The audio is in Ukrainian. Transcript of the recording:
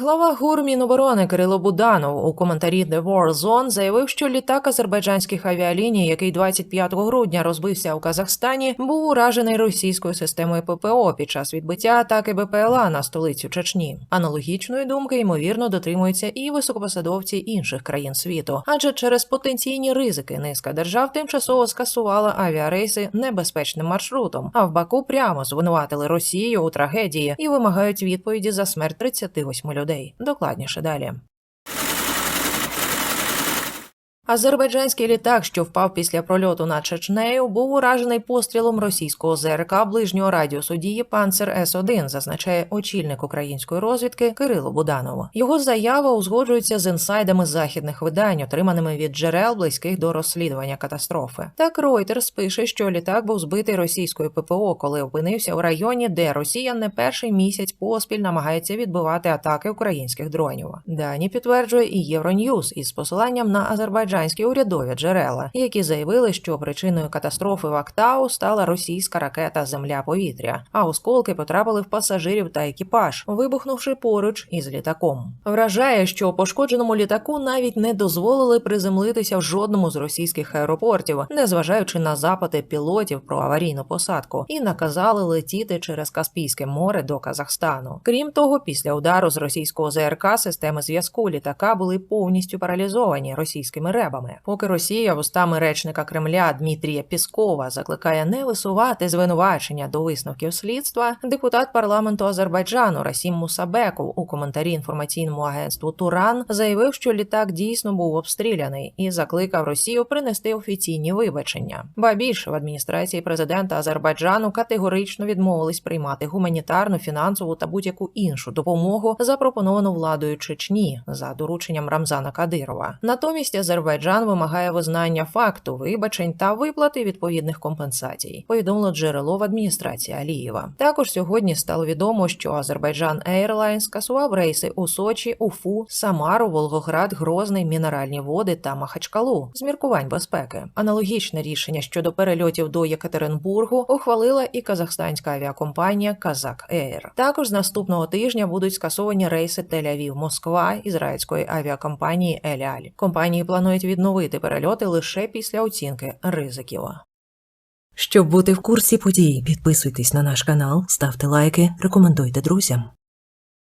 Глава ГУР Міноборони Кирило Буданов у коментарі The War Zone заявив, що літак азербайджанських авіаліній, який 25 грудня розбився у Казахстані, був уражений російською системою ППО під час відбиття атаки БПЛА на столицю Чечні. Аналогічної думки ймовірно дотримуються і високопосадовці інших країн світу, адже через потенційні ризики низка держав тимчасово скасувала авіарейси небезпечним маршрутом. А в Баку прямо звинуватили Росію у трагедії і вимагають відповіді за смерть 38 людей. Докладніше далі. Азербайджанський літак, що впав після прольоту над Чечнею, був уражений пострілом російського ЗРК ближнього радіусу дії Панцер С-1, зазначає очільник української розвідки Кирило Буданов. Його заява узгоджується з інсайдами західних видань, отриманими від джерел близьких до розслідування катастрофи. Так Reuters пише, що літак був збитий російською ППО, коли опинився у районі, де Росія не перший місяць поспіль намагається відбивати атаки українських дронів. Дані підтверджує і Євроньюз із посиланням на Азербайджан азербайджанські урядові джерела, які заявили, що причиною катастрофи в Актау стала російська ракета Земля-повітря, а осколки потрапили в пасажирів та екіпаж, вибухнувши поруч із літаком. Вражає, що пошкодженому літаку навіть не дозволили приземлитися в жодному з російських аеропортів, незважаючи на запити пілотів про аварійну посадку, і наказали летіти через Каспійське море до Казахстану. Крім того, після удару з російського ЗРК системи зв'язку літака були повністю паралізовані російськими ребами. Поки Росія вустами речника Кремля Дмитрія Піскова закликає не висувати звинувачення до висновків слідства, депутат парламенту Азербайджану Расім Мусабеков у коментарі інформаційному агентству Туран заявив, що літак дійсно був обстріляний і закликав Росію принести офіційні вибачення. Ба більше в адміністрації президента Азербайджану категорично відмовились приймати гуманітарну, фінансову та будь-яку іншу допомогу, запропоновану владою Чечні за дорученням Рамзана Кадирова. Натомість Азербайджан вимагає визнання факту, вибачень та виплати відповідних компенсацій. Повідомило джерело в адміністрації Алієва. Також сьогодні стало відомо, що Азербайджан Airlines скасував рейси у Сочі, Уфу, Самару, Волгоград, Грозний, Мінеральні води та Махачкалу з міркувань безпеки. Аналогічне рішення щодо перельотів до Єкатеринбургу ухвалила і казахстанська авіакомпанія Казак Air. Також з наступного тижня будуть скасовані рейси Тель-Авів, Москва ізраїльської авіакомпанії Еляль. Компанії планують відновити перельоти лише після оцінки ризиків. Щоб бути в курсі подій, підписуйтесь на наш канал, ставте лайки, рекомендуйте друзям.